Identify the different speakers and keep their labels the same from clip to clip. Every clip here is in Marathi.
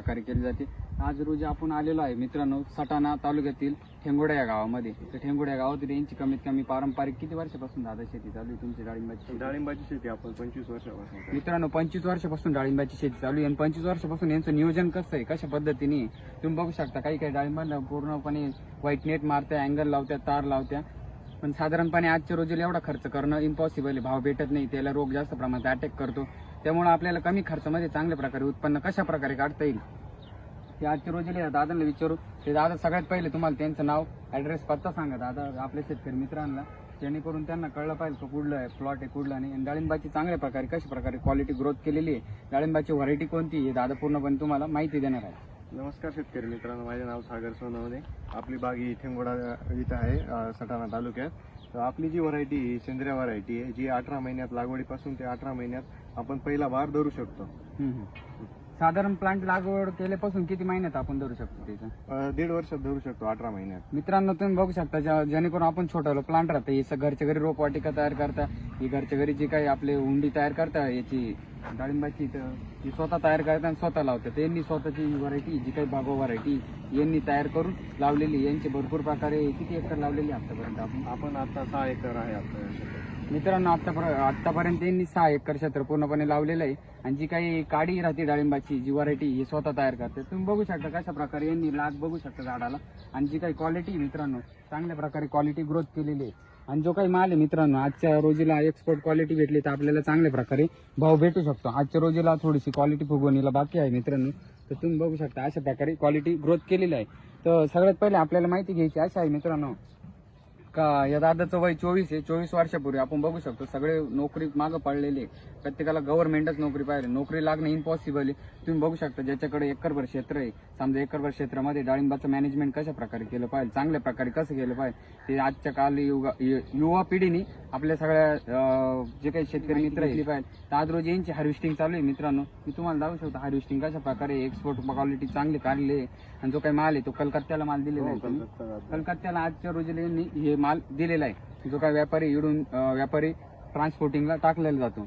Speaker 1: प्रकारे केली जाते आज रोजी आपण आलेलो आहे मित्रांनो सटाणा तालुक्यातील ठेंगोडा या गावामध्ये तर ठेंगोडा या गावातील यांची कमीत कमी पारंपरिक किती वर्षापासून दादा शेती चालू आहे तुमची डाळिंबाची शेती?
Speaker 2: डाळिंबाची शेती आपण पंचवीस वर्षापासून.
Speaker 1: मित्रांनो पंचवीस वर्षापासून डाळिंबाची शेती चालू आहे आणि पंचवीस वर्षापासून यांचं नियोजन कसं आहे कशा पद्धतीने? तुम्ही बघू शकता काही काही डाळिंबांना पूर्णपणे व्हाईट नेट मारत्या अँगल लावत्या तार लावत्या पण साधारणपणे आजच्या रोजीला एवढा खर्च करणं इम्पॉसिबल आहे भाव भेटत नाही त्याला रोग जास्त प्रमाणात अटॅक करतो त्यामुळं आपल्याला कमी खर्चामध्ये चांगल्या प्रकारे उत्पन्न कशा प्रकारे काढता येईल? ते आजच्या रोजीला दादांना विचारू. ते दादा सगळ्यात पहिले तुम्हाला त्यांचं नाव ऍड्रेस पत्ता सांगा. दादा आपल्या शेतकरी मित्रांना. जेणेकरून त्यांना कळलं पाहिजे तो कुठलं आहे प्लॉट आहे कुठला नाही. आणि डाळिंबाची चांगल्या प्रकारे कशा प्रकारे क्वालिटी ग्रोथ केलेली आहे डाळिंबाची व्हरायटी कोणती आहे दादा पूर्णपणे तुम्हाला माहिती देणार आहे
Speaker 2: नमस्कार शेतकरी मित्रांनो माझे नाव सागर सोनवणे. आपली बाग ही ठेंगोडा इथं आहे सटाणा तालुक्यात. तर आपली जी व्हरायटी ही सेंद्रिय व्हरायटी आहे जी अठरा महिन्यात लागवडीपासून ते अठरा महिन्यात आपण पहिला बार धरू शकतो.
Speaker 1: साधारण प्लांट लागवड केल्यापासून किती महिन्यात आपण धरू शकतो त्याचं?
Speaker 2: अं, दीड वर्षात धरू शकतो अठरा महिन्यात.
Speaker 1: मित्रांनो तुम्ही बघू शकता ज्या- जेणेकरून आपण छोटा प्लांट राहतं हे स- घरच्या घरी रोपवाटिका तयार करता ही घरच्या घरी जी काही आपले हुंडी तयार करता याची डाळिंबाची तर ती स्वतः तयार करता आणि स्वतः लावतात. यांनी स्वतःची व्हरायटी जी काही बागो व्हरायटी यांनी तयार करून लावलेली यांची भरपूर प्रकारे किती एकर लावलेली आतापर्यंत आपण?
Speaker 2: आपण आता सहा एकर आहे आपल्या शेतात.
Speaker 1: मित्रांनो आत्तापर्यंत आतापर्यंत यांनी सहा एकर क्षेत्र पूर्णपणे लावलेलं आहे. आणि जी काही काडी राहते डाळिंबाची जी व्हरायटी ही स्वतः तयार करते. तुम्ही बघू शकता कशा प्रकारे यांनी लाग बघू शकता झाडाला. आणि जी काही क्वालिटी मित्रांनो चांगल्या प्रकारे क्वालिटी ग्रोथ केलेली आहे. आणि जो काही माल आहे मित्रांनो आजच्या रोजीला एक्सपोर्ट क्वालिटी भेटली तर आपल्याला चांगल्या प्रकारे भाव भेटू शकतो. आजच्या रोजीला थोडीशी क्वालिटी फुगवणीला बाकी आहे मित्रांनो. तर तुम्ही बघू शकता अशा प्रकारे क्वालिटी ग्रोथ केलेली आहे. तर सगळ्यात पहिले आपल्याला माहिती घ्यायची अशी आहे मित्रांनो का? या दादाचं वय चोवीस आहे. चोवीस वर्षापूर्वी आपण बघू शकतो सगळे नोकरी मागं पडलेले. प्रत्येकाला गव्हर्नमेंटच नोकरी पाहिजे. नोकरी लागणं इम्पॉसिबल आहे. तुम्ही बघू शकता ज्याच्याकडे एकरभर क्षेत्र आहे. समजा एकरभर क्षेत्रामध्ये डाळिंबाचं मॅनेजमेंट कशा प्रकारे केलं पाहिजे? चांगल्या प्रकारे कसं केलं पाहिजे? ते आजच्या काल युगा यु- युवा पिढीने आपल्या सगळ्या जे काही शेतकरी मित्र आहे पाहिजे तर आज रोजी यांची हार्वेस्टिंग चालू आहे मित्रांनो. मी तुम्हाला दाखवू शकतो हार्वेस्टिंग कशा प्रकारे एक्सपोर्ट क्वालिटी चांगली काढली आहे. आणि जो काही माल आहे तो कलकत्त्याला माल दिलेला आहे.
Speaker 2: कलकत्ता
Speaker 1: कलकत्त्याला आजच्या रोजीला यांनी हे माल दिलेला आहे. जो काय व्यापारी इडून व्यापारी ट्रान्सपोर्टिंगला टाकलेला जातो.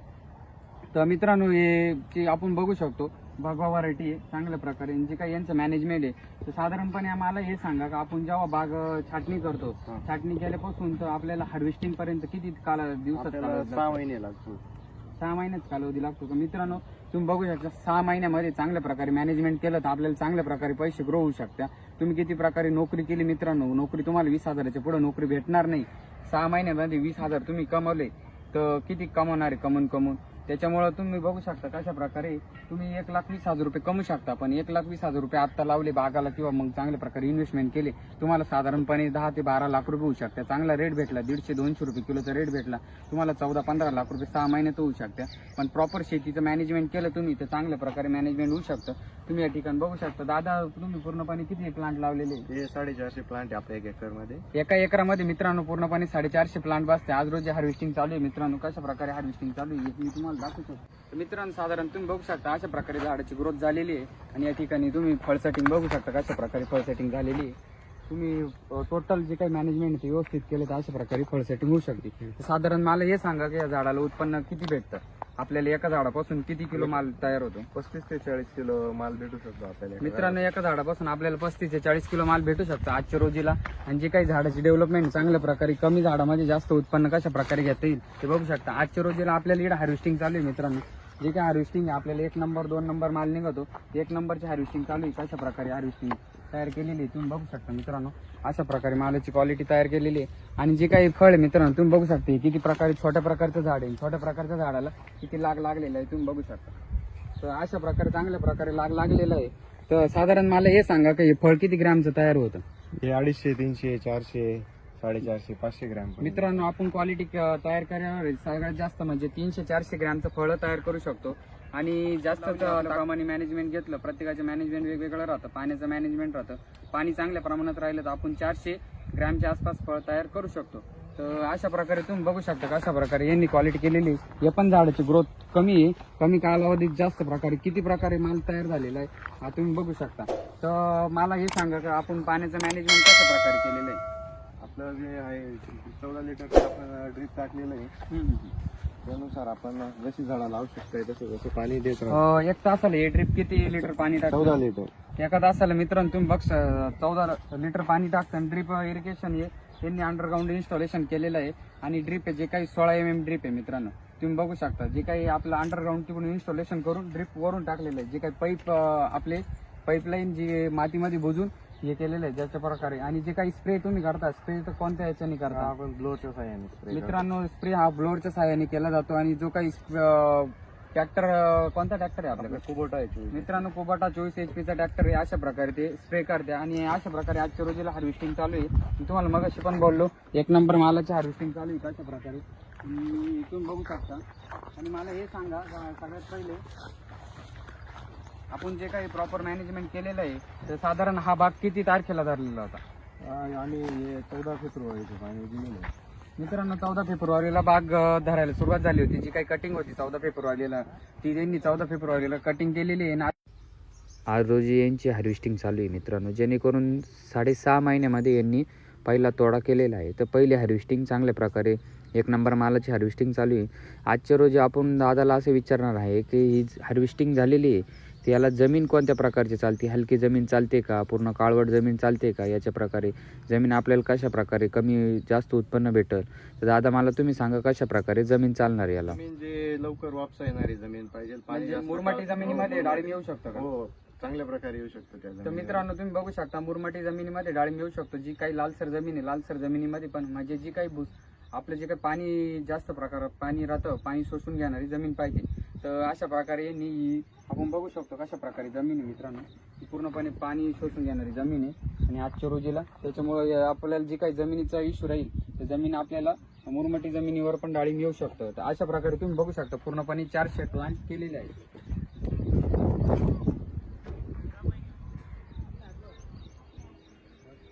Speaker 1: तर मित्रांनो हे जे आपण बघू शकतो भगवा व्हरायटी आहे चांगल्या प्रकारे. जे काही यांचं मॅनेजमेंट आहे तर साधारणपणे आम्हाला हे सांगा का आपण जेव्हा बाग छाटणी करतो. छाटणी केल्यापासून तर आपल्याला हार्वेस्टिंग पर्यंत किती काल दिवसात
Speaker 2: सहा? महिने लागतो.
Speaker 1: सहा महिन्यात कालावधी लागतो मित्रांनो तुम्ही बघू शकता सहा महिन्यामध्ये चांगल्या प्रकारे मॅनेजमेंट केलं तर आपल्याला चांगल्या प्रकारे पैसे ग्रो होऊ शकता तुम्ही किती प्रकारे नोकरी केली मित्रांनो? नोकरी तुम्हाला वीस हजाराच्या पुढे नोकरी भेटणार नाही. सहा महिन्यामध्ये वीस हजार तुम्ही कमवले तर किती कमवणार आहे कमवून कमवून? त्याच्यामुळं तुम्ही बघू शकता कशा प्रकारे तुम्ही एक लाख वीस हजार रुपये कमवू शकता. पण एक लाख वीस हजार रुपये आत्ता लावले बागाला किंवा मग चांगल्या प्रकारे इन्व्हेस्टमेंट केले तुम्हाला साधारणपणे दहा ते बारा लाख रुपये होऊ शकते. चांगला रेट भेटला दीडशे दोनशे रुपये किलोचा रेट भेटला तुम्हाला चौदा पंधरा लाख रुपये सहा महिन्यात होऊ शकते. पण प्रॉपर शेतीचं मॅनेजमेंट केलं तुम्ही तर चांगल्या प्रकारे मॅनेजमेंट होऊ शकतं. तुम्ही या ठिकाणी बघू शकता. दादा तुम्ही पूर्णपणे किती प्लांट लावलेले
Speaker 2: हे साडेचारशे प्लांट आहे आपल्या एक एकरमध्ये
Speaker 1: एका एकरामध्ये मित्रांनो पूर्णपणे साडेचारशे प्लांट बसते आज रोजी हार्वेस्टिंग चालू आहे. मित्रांनो कशा प्रकारे हार्वेस्टिंग चालू आहे हे मी तुम्हाला दाखवू शकतो तर मित्रांनो साधारण तुम्ही बघू शकता अशा प्रकारे झाडाची ग्रोथ झालेली आहे. आणि या ठिकाणी तुम्ही फळ सेटिंग बघू शकता कशा प्रकारे फळ सेटिंग झालेली आहे. तुम्ही टोटल जे काही मॅनेजमेंट ते व्यवस्थित केलं तर अशा प्रकारे फळ सेटिंग होऊ शकते. साधारण मला हे सांगा की या झाडाला उत्पन्न किती भेटतं? आपल्याला एका झाडापासून किती किलो माल तयार होतो?
Speaker 2: पस्तीस ते चाळीस किलो माल भेटू शकतो आपल्याला
Speaker 1: मित्रांनो एका झाडापासून आपल्याला पस्तीस ते चाळीस किलो माल भेटू शकतो आजच्या रोजीला. आणि जे काही झाडाची डेव्हलपमेंट चांगल्या प्रकारे कमी झाडामध्ये जास्त उत्पन्न कशा प्रकारे घेता येईल ते बघू शकता. आजच्या रोजीला आपल्याला इकडे हार्वेस्टिंग चालू आहे मित्रांनो. जे काही हार्वेस्टिंग आहे आपल्याला एक नंबर दोन नंबर माल निघतो. एक नंबरची हार्वेस्टिंग चालू आहे कशा प्रकारे हार्वेस्टिंग तयार केलेली आहे तुम्ही बघू शकता मित्रांनो. अशा प्रकारे मालाची क्वालिटी तयार केलेली आहे. आणि जे काही फळ आहे मित्रांनो तुम्ही बघू शकता किती प्रकारे छोट्या प्रकारचं झाड आहे. छोट्या प्रकारच्या झाडाला किती लाग लागलेला आहे तुम्ही बघू शकता. तर अशा प्रकारे चांगल्या प्रकारे लाग लागलेला आहे. तर साधारण मला हे सांगा की हे फळ किती ग्रॅमचं तयार होतं?
Speaker 2: हे अडीचशे तीनशे चारशे साडेचारशे पाचशे ग्रॅम.
Speaker 1: मित्रांनो आपण क्वालिटी तयार करण्यावर सगळ्यात जास्त म्हणजे तीनशे चारशे ग्रॅमचं फळं तयार करू शकतो. आणि जास्त प्रमाणे मॅनेजमेंट घेतलं प्रत्येकाचं मॅनेजमेंट वेगवेगळं राहतं पाण्याचं मॅनेजमेंट राहतं. पाणी चांगल्या प्रमाणात राहिलं तर आपण चारशे ग्रॅमच्या आसपास फळ तयार करू शकतो. तर अशा प्रकारे तुम्ही बघू शकता कशा प्रकारे यांनी क्वालिटी केलेली आहे. हे पण झाडाची ग्रोथ कमी आहे. कमी कालावधीत जास्त प्रकारे किती प्रकारे माल तयार झालेला आहे हा तुम्ही बघू शकता. तर मला हे सांगा का आपण पाण्याचं मॅनेजमेंट कशा प्रकारे केलेलं आहे?
Speaker 2: आपलं जे आहे चौदा लिटरचं आपण ड्रीप टाकलेलं आहे. त्यानुसार आपण जशी झाडाला आवश्यकता आहे तसं जसं पाणी देत
Speaker 1: अं, एक तासाला हे ड्रिप किती लिटर पाणी
Speaker 2: चौदा
Speaker 1: टाकतं
Speaker 2: लिटर
Speaker 1: एका तासाला मित्रांनो तुम्ही बघ चौदा लिटर पाणी टाकतं ड्रिप इरिगेशन हे त्यांनी अंडरग्राऊंड इन्स्टॉलेशन केलेलं आहे. आणि ड्रिप आहे जे काही सोळा एम एम ड्रिप आहे मित्रांनो. तुम्ही बघू शकता जे काही आपलं अंडरग्राऊंड तिकडून इन्स्टॉलेशन करून ड्रिप वरून टाकलेलं आहे. जे काही पाईप आपले पाईपलाईन जी मातीमध्ये बुजून हे केलेलं आहे ज्याच्या प्रकारे. आणि जे काही स्प्रे तुम्ही करता स्प्रे तर कोणत्या याच्याने करता?
Speaker 2: आपण ब्लोच्या साह्याने spray करतो.
Speaker 1: मित्रांनो स्प्रे हा ब्लोअरच्या सहाय्याने केला जातो आणि जो काही ट्रॅक्टर कोणता ट्रॅक्टर आहे आपल्याकडे?
Speaker 2: आपलं कुबोटा आहे चोवीस.
Speaker 1: मित्रांनो कोबाटा चोवीस एच पीचा ट्रॅक्टर आहे अशा प्रकारे ते स्प्रे करते. आणि अशा प्रकारे आजच्या रोजीला हार्वेस्टिंग चालू आहे. मी तुम्हाला मगाशी पण बोललो एक नंबर मालाची हार्वेस्टिंग चालू आहे अशा प्रकारे. तुम्ही बघू शकता. आणि मला हे सांगा सगळ्यात पहिले आपण जे काही प्रॉपर मॅनेजमेंट केलेलं आहे तर साधारण हा भाग किती तारखेला धरलेला होता?
Speaker 2: आ- आणि चौदा फेब्रुवारीचं पाणी दिलेलं आहे
Speaker 1: मित्रांनो चौदा फेब्रुवारीला बाग अ, धरायला सुरुवात झाली होती. जी काही कटिंग होती चौदा फेब्रुवारीला ती त्यांनी चौदा फेब्रुवारीला कटिंग केलेली आहे. आणि आज रोजी यांची हार्वेस्टिंग चालू आहे मित्रांनो. जेणेकरून साडेसहा महिन्यामध्ये यांनी पहिला तोडा केलेला आहे. तर पहिली हार्वेस्टिंग चांगल्या प्रकारे एक नंबर मालाची हार्वेस्टिंग चालू आहे. आजच्या रोजी आपण दादाला असं विचारणार आहे की ही हार्वेस्टिंग झालेली आहे ती याला जमीन कोणत्या प्रकारची चालते? हलकी जमीन चालते का? पूर्ण काळवट जमीन चालते का? याच्या प्रकारे. जमीन आपल्याला कशा प्रकारे कमी जास्त उत्पन्न भेटल? तर दादा मला तुम्ही सांगा कशा प्रकारे जमीन चालणार आहे याला?
Speaker 2: जमीन जे लवकर वापसा येणारी जमीन पाहिजे पाणी
Speaker 1: म्हणजे
Speaker 2: जास्त
Speaker 1: मुरमाटी जमिनीमध्ये
Speaker 2: हो,
Speaker 1: डाळिंब येऊ शकतं का?
Speaker 2: हो चांगल्या प्रकारे येऊ शकतो त्या
Speaker 1: तर. मित्रांनो तुम्ही बघू शकता मुरमाटी जमिनीमध्ये डाळिंब येऊ शकतो. जी काही लालसर जमीन आहे लालसर जमिनीमध्ये पण म्हणजे जी काही भूस आपलं जे काही पाणी जास्त प्रकारात पाणी राहतं पाणी शोषून घेणारी जमीन पाहिजे. तर अशा प्रकारे यांनी आपण बघू शकतो कशा प्रकारे जमीन आहे मित्रांनो. ही पूर्णपणे पाणी शोषून घेणारी जमीन आहे. आणि आजच्या रोजीला त्याच्यामुळे आपल्याला जी काही जमिनीचा इश्यू राहील तर जमीन आपल्याला मुरमटी जमिनीवर पण डाळी येऊ शकतं. तर अशा प्रकारे तुम्ही बघू शकता पूर्णपणे चारशे प्लांट केलेले आहे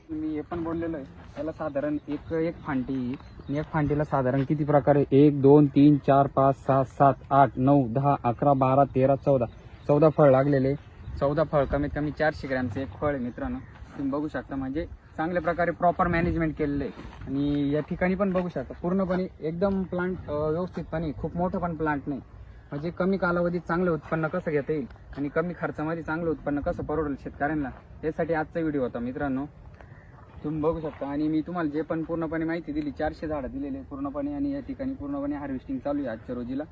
Speaker 1: मी हे पण बोललेलो आहे. त्याला साधारण एक एक फांटी एक फांडीला साधारण किती प्रकारे एक दोन तीन चार पाच सहा सात आठ नऊ दहा अकरा बारा तेरा चौदा. चौदा फळ लागलेले चौदा फळ कमीत कमी चारशे ग्रॅमचे एक फळ आहे मित्रांनो. तुम्ही बघू शकता म्हणजे चांगल्या प्रकारे प्रॉपर मॅनेजमेंट केलेलं आहे. आणि या ठिकाणी पण बघू शकता पूर्णपणे एकदम प्लांट व्यवस्थितपणे खूप मोठं पण प्लांट नाही. म्हणजे कमी कालावधीत चांगलं उत्पन्न कसं घेता येईल? आणि कमी खर्चामध्ये चांगलं उत्पन्न कसं परवडेल शेतकऱ्यांना? यासाठी आजचा व्हिडिओ होता मित्रांनो. तुम्ही बघू शकता. आणि मी तुम्हाला जे पण पूर्णपणे माहिती दिली चारशे झाडं दिलेले पूर्णपणे आणि या ठिकाणी पूर्णपणे हार्वेस्टिंग चालू आहे आजच्या रोजीला.